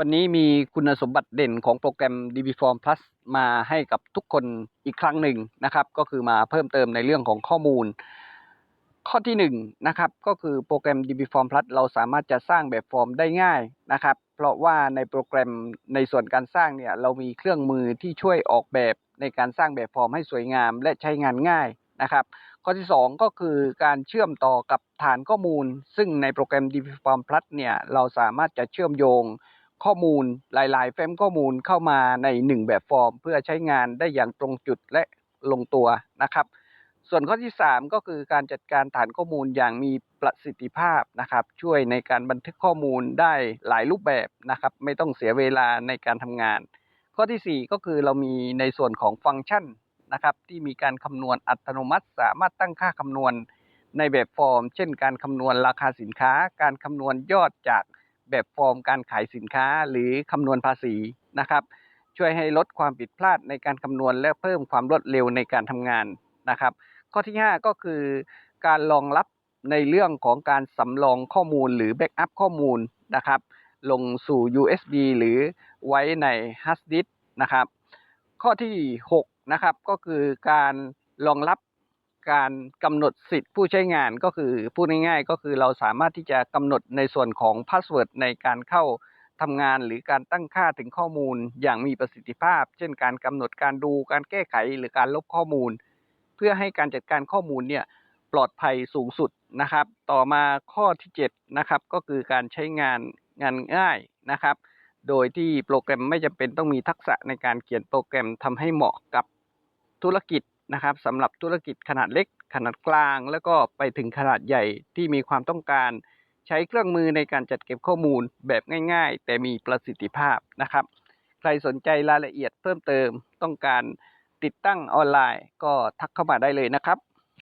วันนี้มีคุณสมบัติเด่นของโปรแกรม dbform plus มาให้กับทุกคนอีกครั้งหนึ่งนะครับ ก็คือมาเพิ่มเติมในเรื่องของข้อมูล ข้อที่หนึ่งนะครับก็คือโปรแกรม dbform plus เราสามารถจะสร้างแบบฟอร์มได้ง่ายนะครับ เพราะว่าในโปรแกรมในส่วนการสร้างเนี่ยเรามีเครื่องมือที่ช่วยออกแบบในการสร้างแบบฟอร์มให้สวยงาม และใช้งานง่ายนะครับ ข้อที่ 2 ก็คือการเชื่อมต่อกับฐานข้อมูล ซึ่งในโปรแกรม dbform plus เนี่ยเราสามารถจะเชื่อมโยง ข้อมูลหลายๆ เฟรมข้อมูลเข้ามาใน 1 แบบฟอร์ม เพื่อใช้งานได้อย่างตรงจุดและลงตัวนะครับ ส่วนข้อที่ 3 ก็คือการจัดการฐานข้อมูลอย่างมีประสิทธิภาพนะครับ ช่วยในการบันทึกข้อมูลได้หลายรูปแบบนะครับ ไม่ต้องเสียเวลาในการทำงาน ข้อทีสี่4 ก็คือเรามีในส่วนของฟังก์ชันนะครับ ที่มีการคำนวณอัตโนมัติ สามารถตั้งค่าคำนวณในแบบฟอร์ม เช่น การคำนวณราคาสินค้า การคำนวณยอดจาก แบบฟอร์มการขายสินค้าหรือคำนวณภาษีนะครับ ช่วยให้ลดความผิดพลาดในการคำนวณและเพิ่มความรวดเร็วในการทำงานนะครับ ข้อที่ 5 ก็คือการรองรับในเรื่องของการสำรองข้อมูลหรือแบ็กอัพข้อมูลนะครับ ลงสู่ USB หรือไว้ใน hard disk นะครับ ข้อที่ 6 นะครับก็คือการรองรับ การกำหนดสิทธิ์ผู้ใช้งานก็คือพูดง่ายๆ ก็คือเราสามารถที่จะกำหนดในส่วนของพาสเวิร์ดในการเข้าทำงานหรือการตั้งค่าถึงข้อมูลอย่างมีประสิทธิภาพ เช่น การกำหนดการดูการแก้ไขหรือการลบข้อมูล เพื่อให้การจัดการข้อมูลเนี่ยปลอดภัยสูงสุดนะครับ ต่อมาข้อที่7นะครับก็คือการใช้งานงานง่ายนะครับ โดยที่โปรแกรมไม่จำเป็นต้องมีทักษะในการเขียนโปรแกรมทำให้เหมาะกับธุรกิจ นะครับสำหรับธุรกิจขนาดเล็ก ขนาดกลาง แล้วก็ไปถึงขนาดใหญ่ที่มีความต้องการ ใช้เครื่องมือในการจัดเก็บข้อมูลแบบง่าย ๆ แต่มีประสิทธิภาพนะครับ ใครสนใจรายละเอียดเพิ่มเติมต้องการติดตั้งออนไลน์ก็ทักเข้ามาได้เลยนะครับ